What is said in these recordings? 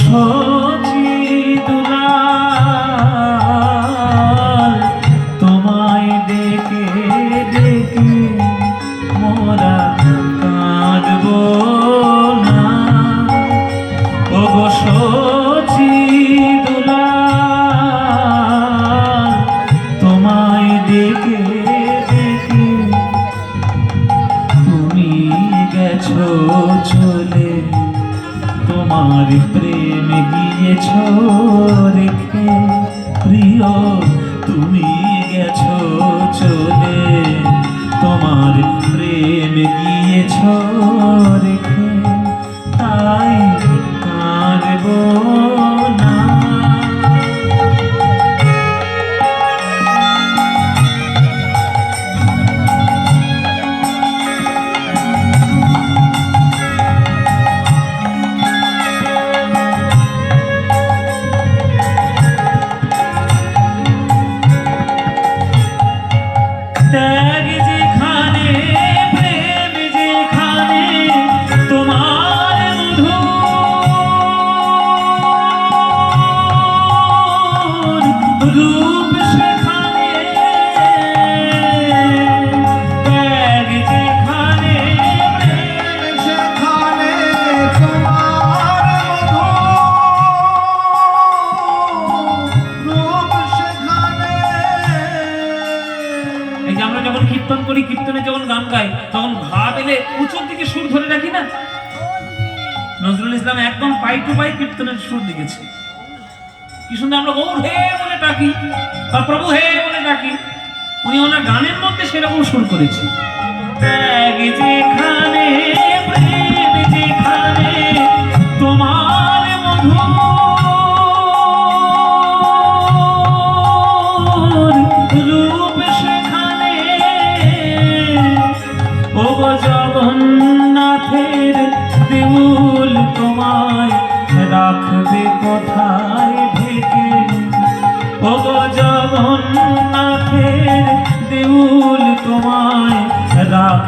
সচি দুলাল তোমায় ডেকে ডেকে মোরা কাঁদব না। ও গো তোমায় ডেকে ডেকে তুমি গেছো চলে। তোমার প্রেম গিয়েছ রেখে প্রিয় তুমি আমরা যখন কীর্তন করি, কীর্তনে যখন গান গাই, তখন ভাব এলে উঁচুর দিকে সুর ধরে রাখি না? নজরুল ইসলাম একদম পাই টু পাই কীর্তনের সুর দিকেছে কি সুন্দর আমরা গৌর হে বলে ডাকি, বা প্রভু হে বলে ডাকি। উনি ওনার গানের মধ্যে সেরকম সুর করেছে। যেখানে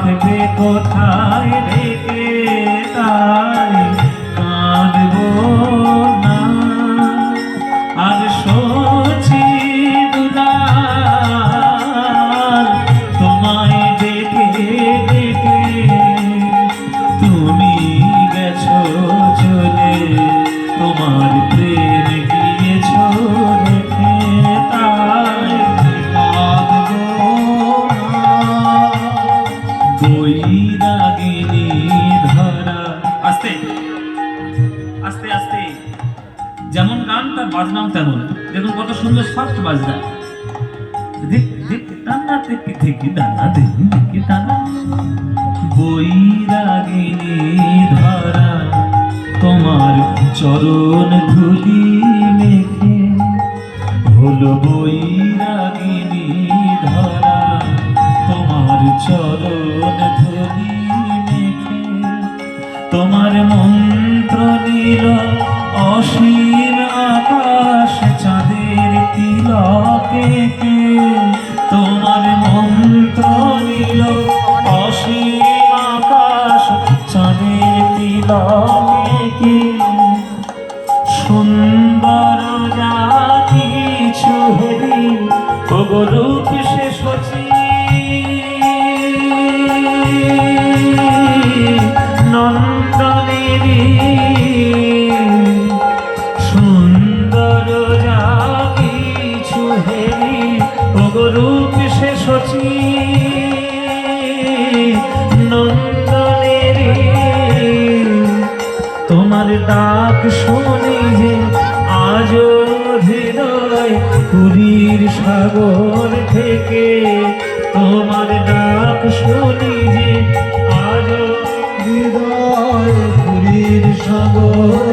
রাখবে কোথায় বাজনাও তেমন। দেখুন কত সুন্দর সফট বাজনা বৈরাগিনী ধরা তোমার চরণ ধুলি। তোমার মন্ত্র নীল অসীম আকাশ, চাঁদের তিলকে তোমার মন্ত্র নীল অসীম আকাশ, চাঁদের তিলকে সুন্দর যা কিছু হেরি সে সচি সে সচি নন্দনেরি তোমার ডাক শুনি যে আজ হৃদয় পুরীর সাগর থেকে। তোমার ডাক শুনি যে আজ হৃদয় পুরীর সাগর